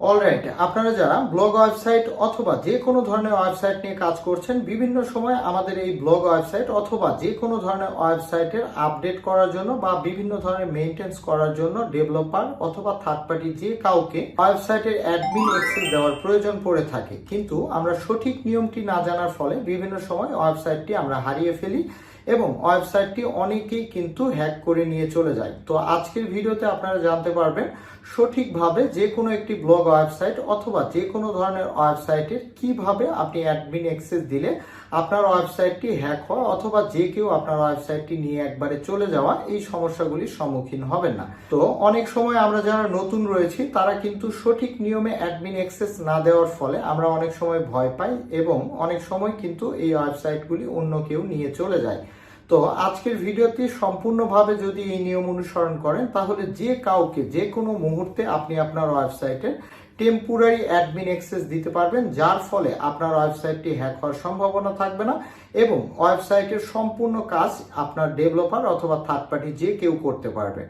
Alright আপনারা যারা blog website অথবা যে কোনো ধরনের ওয়েবসাইট নিয়ে কাজ করছেন, বিভিন্ন সময় আমাদের এই ব্লগ ওয়েবসাইট অথবা যে কোনো ধরনের ওয়েবসাইটের আপডেট করার জন্য বা বিভিন্ন ধরনের মেনটেন্স করার জন্য ডেভেলপার অথবা থার্ড পার্টি যে কাউকে ওয়েবসাইটের অ্যাডমিন অ্যাক্সেস দেওয়ার প্রয়োজন পড়ে থাকে। কিন্তু আমরা সঠিক নিয়মটি না জানার ফলে বিভিন্ন সময় ওয়েবসাইটটি আমরা হারিয়ে ফেলি। এবং ওয়েবসাইটটি অনেকেই কিন্তু হ্যাক করে নিয়ে চলে যায়। তো আজকের ভিডিওতে আপনারা জানতে পারবেন সঠিকভাবে যে কোনো একটি ব্লগ ওয়েবসাইট অথবা যে কোনো ধরনের ওয়েবসাইটের কীভাবে আপনি অ্যাডমিন অ্যাক্সেস দিলে আপনার ওয়েবসাইটটি হ্যাক হওয়া অথবা যে কেউ আপনার ওয়েবসাইটটি নিয়ে একবারে চলে যাওয়া, এই সমস্যাগুলির সম্মুখীন হবেন না। তো অনেক সময় আমরা যারা নতুন রয়েছি, তারা কিন্তু সঠিক নিয়মে অ্যাডমিন অ্যাক্সেস না দেওয়ার ফলে আমরা অনেক সময় ভয় পাই এবং অনেক সময় কিন্তু এই ওয়েবসাইটগুলি অন্য কেউ নিয়ে চলে যায়। তো আজকের ভিডিওটি সম্পূর্ণভাবে যদি এই নিয়ম অনুসরণ করেন, তাহলে যে কাউকে, যে কোনো মুহূর্তে আপনি আপনার ওয়েবসাইটে টেম্পোরারি অ্যাডমিন অ্যাক্সেস দিতে পারবেন, যার ফলে আপনার ওয়েবসাইটটি হ্যাক হওয়ার সম্ভাবনা থাকবে না এবং ওয়েবসাইটের সম্পূর্ণ কাজ আপনার ডেভেলপার অথবা থার্ড পার্টি যে কেউ করতে পারবে।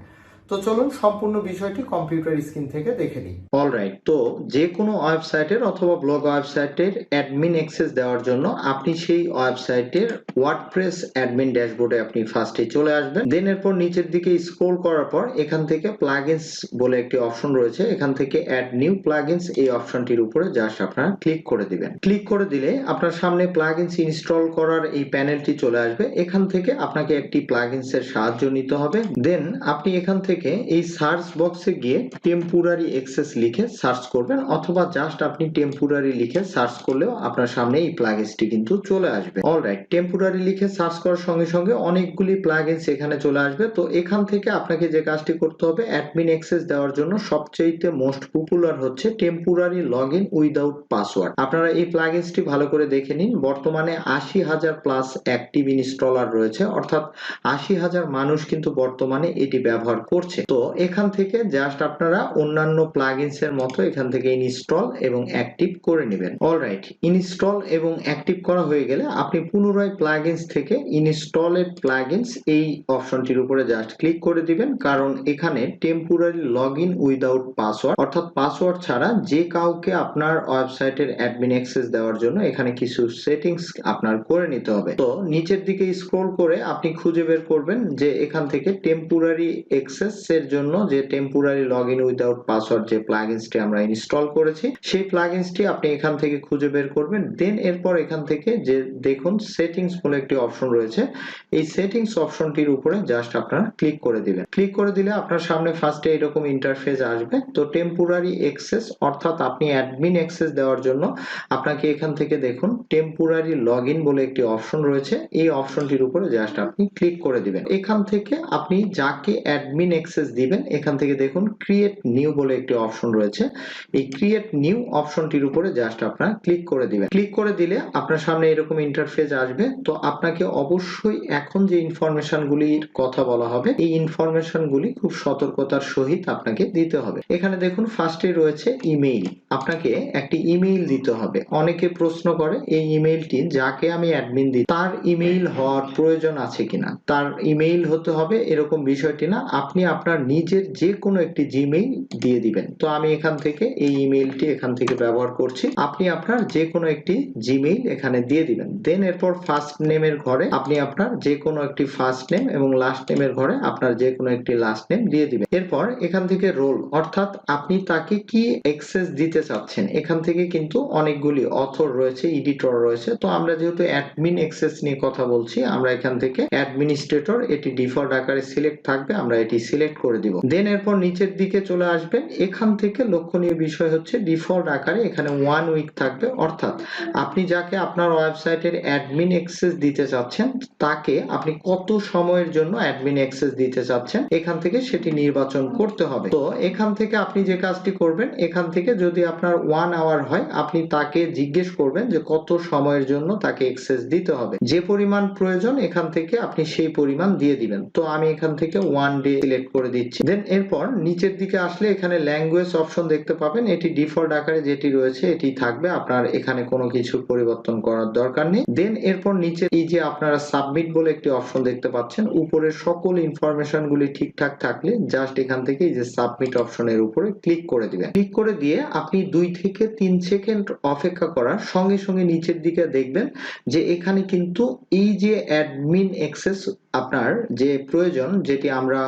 তো চলুন সম্পূর্ণ বিষয়টি কম্পিউটার স্ক্রিন থেকে দেখে নিই। অলরাইট তো যে কোনো ওয়েবসাইটের অথবা ব্লগ ওয়েবসাইটের অ্যাডমিন অ্যাক্সেস দেওয়ার জন্য আপনি সেই ওয়েবসাইটের ওয়ার্ডপ্রেস অ্যাডমিন ড্যাশবোর্ডে আপনি ফার্স্টে চলে আসবেন। দেন এরপর নিচের দিকে স্ক্রল করার পর এখান থেকে প্লাগইনস বলে একটি অপশন রয়েছে। এখান থেকে অ্যাড নিউ প্লাগইনস এই অপশনটির উপরে জাস্ট আপনারা ক্লিক করে দিবেন। ক্লিক করে দিলে আপনার সামনে প্লাগইনস ইনস্টল করার এই প্যানেলটি চলে আসবে। এখান থেকে আপনাকে একটি প্লাগইনস এর সাহায্য নিতে হবে। দেন আপনি এখান থেকে এই সার্চ বক্সে গিয়ে টেম্পোরারি অ্যাক্সেস লিখে সার্চ করবেন অথবা জাস্ট আপনি টেম্পোরারি লিখে সার্চ করলেও আপনার সামনে এই প্লাগইনসটি কিন্তু চলে আসবে। অলরাইট টেম্পোরারি লিখে সার্চ করার সঙ্গে সঙ্গে অনেকগুলি প্লাগইনস এখানে চলে আসবে। তো এখান থেকে আপনাকে যে কাজটি করতে হবে অ্যাডমিন অ্যাক্সেস দেওয়ার জন্য সবচেয়ে মোস্ট পপুলার হচ্ছে temporary log in without password আপনারা এই প্লাগইনসটি ভালো করে দেখে নিন। বর্তমানে আশি হাজার প্লাস অ্যাক্টিভ ইনস্টলার রয়েছে। অর্থাৎ আশি হাজার মানুষ কিন্তু বর্তমানে এটি ব্যবহার করছে। তো এখান থেকে জাস্ট আপনারা অন্যান্য প্লাগইনস এর মতো এখান থেকে ইনস্টল এবং অ্যাক্টিভ করে নেবেন। অলরাইট ইনস্টল এবং অ্যাক্টিভ করা হয়ে গেলে আপনি পুনরায় প্লাগইনস থেকে ইনস্টলেড প্লাগইনস এই অপশনটির উপরে জাস্ট ক্লিক করে দিবেন। কারণ এখানে temporary log in without password অর্থাৎ পাসওয়ার্ড ছাড়া যে কাউকে আপনার ওয়েবসাইটের অ্যাডমিন অ্যাক্সেস দেওয়ার জন্য এখানে কিছু সেটিংস আপনার করে নিতে হবে। তো নিচের দিকে স্ক্রল করে আপনি খুঁজে বের করবেন যে এখান থেকে টেম্পোরারি অ্যাক্সেস এর জন্য যে temporary log in without password যে প্লাগইনসটি আমরা ইনস্টল করেছি, সেই প্লাগইনসটি আপনি এখান থেকে খুঁজে বের করবেন। দেন এরপর এখান থেকে যে দেখুন সেটিংস বলে একটি অপশন রয়েছে। এই সেটিংস অপশনটির উপরে জাস্ট আপনারা ক্লিক করে দিবেন ক্লিক করে দিলে আপনার সামনে ফার্স্টে এরকম ইন্টারফেস আসবে। তো টেম্পোরারি অ্যাক্সেস অর্থাৎ আপনি অ্যাডমিন অ্যাক্সেস দেওয়ার জন্য আপনাকে এখান থেকে দেখুন টেম্পোরারি লগ বলে একটি অপশন রয়েছে। এই অপশনটির উপরে জাস্ট আপনি ক্লিক করে দিবেন। এখান থেকে আপনি যাকে অ্যাডমিন অ্যাক্সেস দিবেন, এখান থেকে দেখুন ক্রিয়েট নিউ বলে একটি অপশন রয়েছে। এই ক্রিয়েট নিউ অপশনটির উপরে জাস্ট আপনারা ক্লিক করে দিবেন। ক্লিক করে দিলে আপনার সামনে এরকম ইন্টারফেস আসবে। তো আপনাকে অবশ্যই এখন যে ইনফরমেশন গুলির কথা বলা হবে, এই ইনফরমেশন গুলি খুব সতর্কতার সহিত আপনাকে দিতে হবে। এখানে দেখুন ফার্স্টে রয়েছে ইমেইল আপনাকে একটি ইমেইল দিতে হবে। অনেকে প্রশ্ন করে, এই ইমেইলটি যাকে আমি অ্যাডমিন দিই, তার ইমেইল হওয়ার প্রয়োজন আছে কিনা? তার ইমেইল হতে হবে এরকম বিষয়টি না। আপনি আপনার নিজের যে কোনো একটি জিমেইল দিয়ে দিবেন। তো আমি এখান থেকে এই ইমেইলটি এখান থেকে ব্যবহার করছি। আপনি আপনার যে কোনো একটি জিমেইল এখানে দিয়ে দিবেন। দেন এরপর ফার্স্ট নেমের ঘরে আপনি আপনার যে কোনো একটি ফার্স্ট নেম এবং লাস্ট নেমের ঘরে আপনার যে কোনো একটি লাস্ট নেম দিয়ে দিবেন। এরপর এখান থেকে রোল অর্থাৎ আপনি তাকে কি অ্যাক্সেস দিতে চাচ্ছেন? এখান থেকে কিন্তু অনেকগুলি অথর রয়েছে এডিটর রয়েছে। তো আমরা যেহেতু অ্যাডমিন অ্যাক্সেস নিয়ে কথা বলছি, আমরা এখান থেকে অ্যাডমিনিস্ট্রেটর এটি ডিফল্ট আকারে সিলেক্ট থাকবে, আমরা এটি সিলেক্ট করে দিব। দেন এরপর নিচের দিকে চলে আসবেন। এখান থেকে লক্ষণীয় বিষয় হচ্ছে ডিফল্ট আকারে এখানে ওয়ান উইক থাকবে। অর্থাৎ আপনি যাকে আপনার ওয়েবসাইটের অ্যাডমিন অ্যাক্সেস দিতে চাচ্ছেন, তাকে আপনি কত সময়ের জন্য অ্যাডমিন অ্যাক্সেস দিতে চাচ্ছেন, এখান থেকে সেটি নির্বাচন করতে হবে। তো এখান থেকে আপনি যে কাজটি করবেন, এখান থেকে যদি আপনার ওয়ান আওয়ার হয়, আপনি তাকে জিজ্ঞেস করবেন যে কত সময়ের জন্য তাকে অ্যাক্সেস দিতে হবে। যে পরিমাণ প্রয়োজন, এখান থেকে আপনি সেই পরিমাণ দিয়ে দিবেন। তো আমি এখান থেকে ওয়ান ডে সিলেক্ট করে দিচ্ছি। দেন এরপর নিচের দিকে আসলে এখানে ল্যাঙ্গুয়েজ অপশন দেখতে পাবেন। এটি ডিফল্ট আকারে যেটি রয়েছে, এটি থাকবে। আপনার এখানে কোনো কিছু পরিবর্তন করার দরকার নেই। দেন এরপর নিচে এই যে আপনারা সাবমিট বলে একটি অপশন দেখতে পাচ্ছেন, উপরের সকল ইনফরমেশন গুলি ঠিকঠাক থাকলে জাস্ট এখান থেকে এই যে সাবমিট অপশনের উপরে ক্লিক করে দিবেন। ক্লিক করে দিয়ে আপনি দুই থেকে তিন সেকেন্ড অপেক্ষা করার সঙ্গে সঙ্গে নিচের দিকে দেখবেন যে এখানে কিন্তু এই যে অ্যাডমিন অ্যাক্সেস আপনার যে প্রয়োজন, যেটি আমরা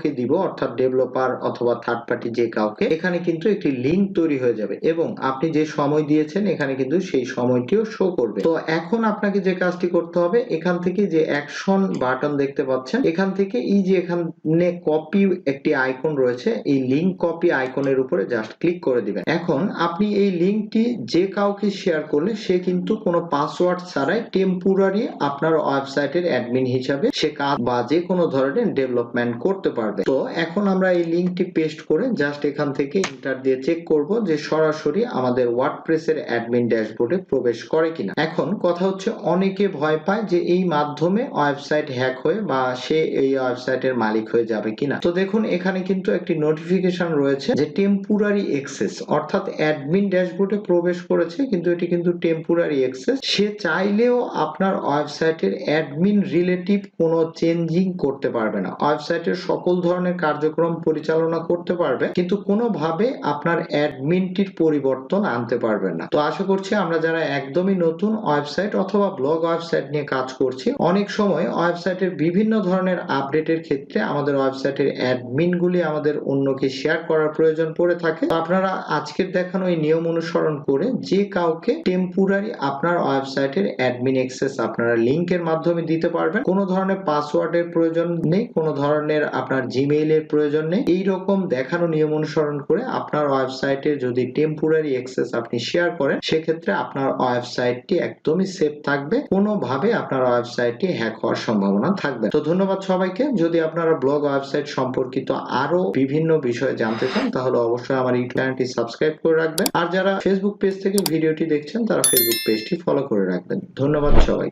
অন্যকে দিব, অর্থাৎ ডেভেলপার অথবা থার্ড পার্টি যে কাউকে, এখানে কিন্তু একটি লিংক তৈরি হয়ে যাবে এবং আপনি যে সময় দিয়েছেন, এখানে কিন্তু সেই সময়টিও শো করবে। তো এখন আপনাকে যে কাজটি করতে হবে, এখান থেকে যে অ্যাকশন বাটন দেখতে পাচ্ছেন, এখান থেকে এই যে এখানে কপি একটি আইকন রয়েছে, এই লিংক কপি আইকনের উপরে জাস্ট ক্লিক করে দিবেন। এখন আপনি এই লিংকটি যে কাউকে শেয়ার করলে, সে কিন্তু কোনো পাসওয়ার্ড ছাড়াই টেম্পোরারি আপনার ওয়েবসাইটের অ্যাডমিন হিসাবে সে কাজ বা যে কোনো ধরনের ডেভেলপমেন্ট করতে পারবে। তো এখন আমরা এই লিংকটি পেস্ট করে জাস্ট এখান থেকে ইন্টার দিয়ে চেক করব যে সরাসরি আমাদের ওয়ার্ডপ্রেসের অ্যাডমিন ড্যাশবোর্ডে প্রবেশ করে কিনা। এখন কথা হচ্ছে অনেকে ভয় পায় যে এই মাধ্যমে ওয়েবসাইট হ্যাক হয়ে বা সে এই ওয়েবসাইটের মালিক হয়ে যাবে কিনা। তো দেখুন, এখানে কিন্তু একটি নোটিফিকেশন রয়েছে যে টেম্পোরারি অ্যাক্সেস অর্থাৎ অ্যাডমিন ড্যাশবোর্ডে প্রবেশ করেছে, কিন্তু এটি কিন্তু টেম্পোরারি অ্যাক্সেস সে চাইলেও আপনার ওয়েবসাইটের অ্যাডমিন রিলেটিভ কোনো চেঞ্জিং করতে পারবে না। ওয়েবসাইটের সকল ধরনের কার্যক্রম পরিচালনা করতে পারবে, কিন্তু কোনোভাবে আপনার অ্যাডমিনটির পরিবর্তন আনতে পারবেন না। তো আশা করছি আমরা যারা একদমই নতুন ওয়েবসাইট অথবা ব্লগ ওয়েবসাইট নিয়ে কাজ করছি, অনেক সময় ওয়েবসাইটের বিভিন্ন ধরনের আপডেটের ক্ষেত্রে আমাদের ওয়েবসাইটের অ্যাডমিনগুলি আমাদের অন্যকে শেয়ার করার প্রয়োজন পড়ে থাকে। আপনারা আজকের দেখানো এই নিয়ম অনুসরণ করে যে কাউকে টেম্পোরারি আপনার ওয়েবসাইটের অ্যাডমিন অ্যাক্সেস আপনারা লিংকের মাধ্যমে দিতে পারবেন। কোনো ধরনের পাসওয়ার্ডের প্রয়োজন নেই, কোনো ধরনের আপনার জিমেইলের প্রয়োজন নেই। এই রকম দেখানো নিয়ম অনুসরণ করে আপনার ওয়েবসাইটের যদি টেম্পোরারি অ্যাক্সেস আপনি শেয়ার করেন, সেক্ষেত্রে আপনার ওয়েবসাইটটি একদমই সেফ থাকবে। কোনোভাবে আপনার ওয়েবসাইটটি হ্যাক হওয়ার সম্ভাবনা থাকবে তো ধন্যবাদ সবাইকে। যদি আপনারা ব্লগ ওয়েবসাইট সম্পর্কিত আরও বিভিন্ন বিষয়ে জানতে চান, তাহলে অবশ্যই আমার ইউটিউব চ্যানেলটি সাবস্ক্রাইব করে রাখবেন। আর যারা ফেসবুক পেজ থেকে ভিডিওটি দেখছেন, তারা ফেসবুক পেজটি ফলো করে রাখবেন। ধন্যবাদ সবাই